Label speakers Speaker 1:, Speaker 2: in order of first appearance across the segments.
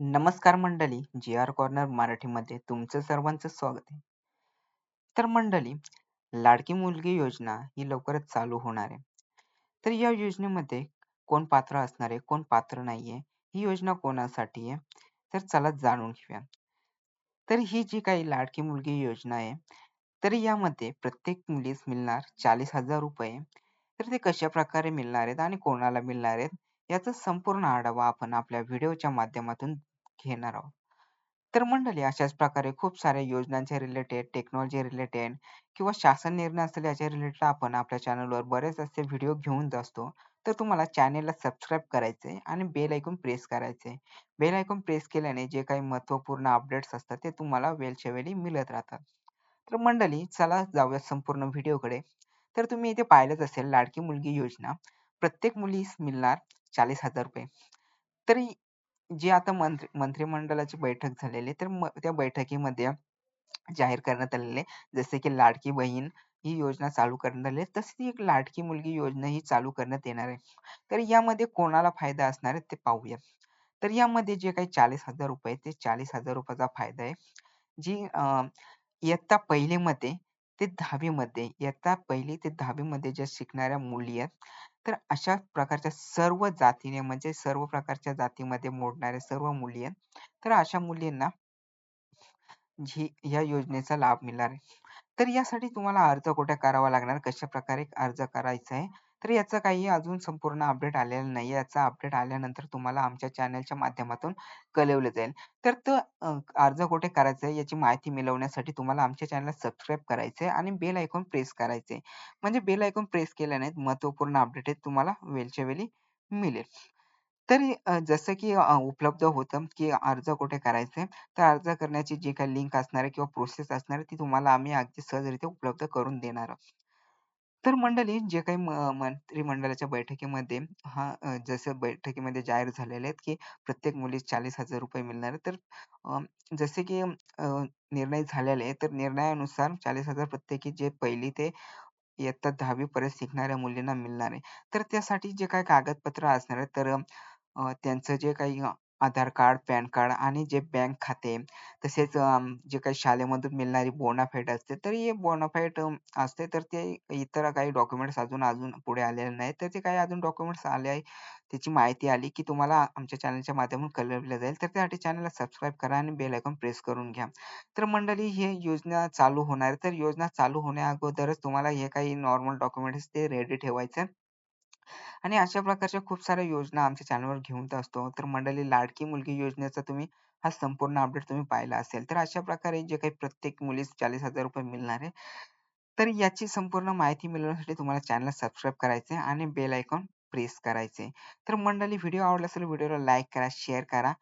Speaker 1: नमस्कार मंडळी जी R corner मराठीमध्ये तुमचं सर्वांचं स्वागत आहे. तर मंडळी लाडकी मुलगी योजना ही लवकरच चालू होणार आहे. तर या योजनेमध्ये कोण पात्र असणार आहे कोण पात्र नाहीये ही योजना कोणासाठी आहे तर चला जाणून घेऊया. तर ही जी काही लाडकी मुलगी योजना आहे तर यामध्ये प्रत्येक मुलीस मिळणार चाळीस हजार रुपये. तर ते कशा प्रकारे मिळणार आहेत आणि कोणाला मिळणार आहेत याचा संपूर्ण आढावा आपण आपल्या व्हिडिओच्या माध्यमातून घेणार आहोत. तर मंडळी अशाच प्रकारे खूप साऱ्या योजनांच्या रिलेटेड टेक्नॉलॉजी रिलेटेड किंवा शासन निर्णय असेल याच्या रिलेटेड आपण आपल्या चॅनलवर बरेच असे व्हिडिओ घेऊन असतो. तर तुम्हाला चॅनेलला सबस्क्राईब करायचे आणि बेल ऐकून प्रेस करायचे. बेल ऐकून प्रेस केल्याने जे काही महत्त्वपूर्ण अपडेट्स असतात ते तुम्हाला वेळच्या वेळी मिळत राहतात. तर मंडळी चला जाऊया संपूर्ण व्हिडिओकडे. तर तुम्ही इथे पाहिलंच असेल लाडकी मुलगी योजना. प्रत्येक मुलीस मिळणार चाळीस हजार रुपये. तरी जी आता मंत्री मंत्रिमंडळाची बैठक झालेली तर त्या बैठकीमध्ये जाहीर करण्यात आलेले जसे की लाडकी बहीण ही योजना चालू करण्यात आली आहे तशी एक लाडकी मुलगी योजना ही चालू करण्यात येणार आहे. तर यामध्ये कोणाला फायदा असणार आहे ते पाहूया. तर यामध्ये जे काही चाळीस हजार रुपये ते चाळीस हजार रुपयाचा फायदा आहे. जी इयत्ता पहिलीमध्ये ते दहावीमध्ये इयत्ता पहिली ते दहावीमध्ये ज्या शिकणाऱ्या मुली आहेत तर अशा प्रकारच्या सर्व जातीने म्हणजे सर्व प्रकारच्या जातीमध्ये मोडणाऱ्या सर्व मुली आहेत. तर अशा मुलींना जी या योजनेचा लाभ मिळणार आहे. तर यासाठी तुम्हाला अर्ज कुठे करावा लागणार? कशा प्रकारे अर्ज करायचा आहे? तर याचं काही अजून संपूर्ण अपडेट आलेलं नाही. याचा अपडेट आल्यानंतर तुम्हाला आमच्या चॅनलच्या माध्यमातून कळवलं जाईल. तर तो अर्ज कुठे करायचा आहे याची माहिती मिळवण्यासाठी तुम्हाला आमच्या चॅनलला सबस्क्राईब करायचं आहे आणि बेल आयकॉन प्रेस करायचे आहे. म्हणजे बेल आयकॉन प्रेस केल्याने महत्त्वपूर्ण अपडेट तुम्हाला वेळच्या वेळी मिळेल. तर जसं की उपलब्ध होतं की अर्ज कुठे करायचे तर अर्ज करण्याची जी काही लिंक असणार आहे किंवा प्रोसेस असणार आहे ती तुम्हाला आम्ही अगदी सहजरित्या उपलब्ध करून देणार आहोत. तर मंडळी जे काही मंत्रिमंडळाच्या बैठकीमध्ये हा जसं बैठकीमध्ये जाहीर झालेले आहेत की प्रत्येक मुलीस चाळीस हजार रुपये मिळणार तर जसे की निर्णय झालेले आहे तर निर्णयानुसार चाळीस हजार प्रत्येकी जे पहिली ते इयत्ता दहावी पर्यंत शिकणाऱ्या मुलींना मिळणार आहे. तर त्यासाठी जे काही कागदपत्र असणार आहे तर त्यांचं जे काही आधार कार्ड पॅन कार्ड आणि जे बँक खाते तसेच जे काही शाळेमधून मिळणारी बोनाफाईट असते तर हे बोनाफाईट असते तर ते इतर काही डॉक्युमेंट्स अजून अजून पुढे आलेले नाही तर ते काही अजून डॉक्युमेंट्स आले आहे त्याची माहिती आली की तुम्हाला आमच्या चॅनलच्या माध्यमातून कळवलं जाईल. तर त्यासाठी चॅनलला सबस्क्राईब करा आणि बेल आयकॉन प्रेस करून घ्या. तर मंडळी हे योजना चालू होणार तर योजना चालू होण्या अगोदरच तुम्हाला हे काही नॉर्मल डॉक्युमेंट्स ते रेडी ठेवायचे आणि अशा प्रकारच्या खूप साऱ्या योजना आमच्या चॅनलवर घेऊन असतो. तर मंडळी लाडकी मुलगी योजनेचा तुम्ही हा संपूर्ण अपडेट तुम्ही पाहिला असेल तर अशा प्रकारे जे काही प्रत्येक मुलीस चाळीस हजार रुपये मिळणार आहे. तर याची संपूर्ण माहिती मिळवण्यासाठी तुम्हाला चॅनल सबस्क्राईब करायचे आणि बेल आयकॉन प्रेस करायचे तर मंडळी व्हिडिओ आवडला असेल व्हिडिओला लाईक करा शेअर करा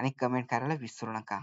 Speaker 1: आणि कमेंट करायला विसरू नका.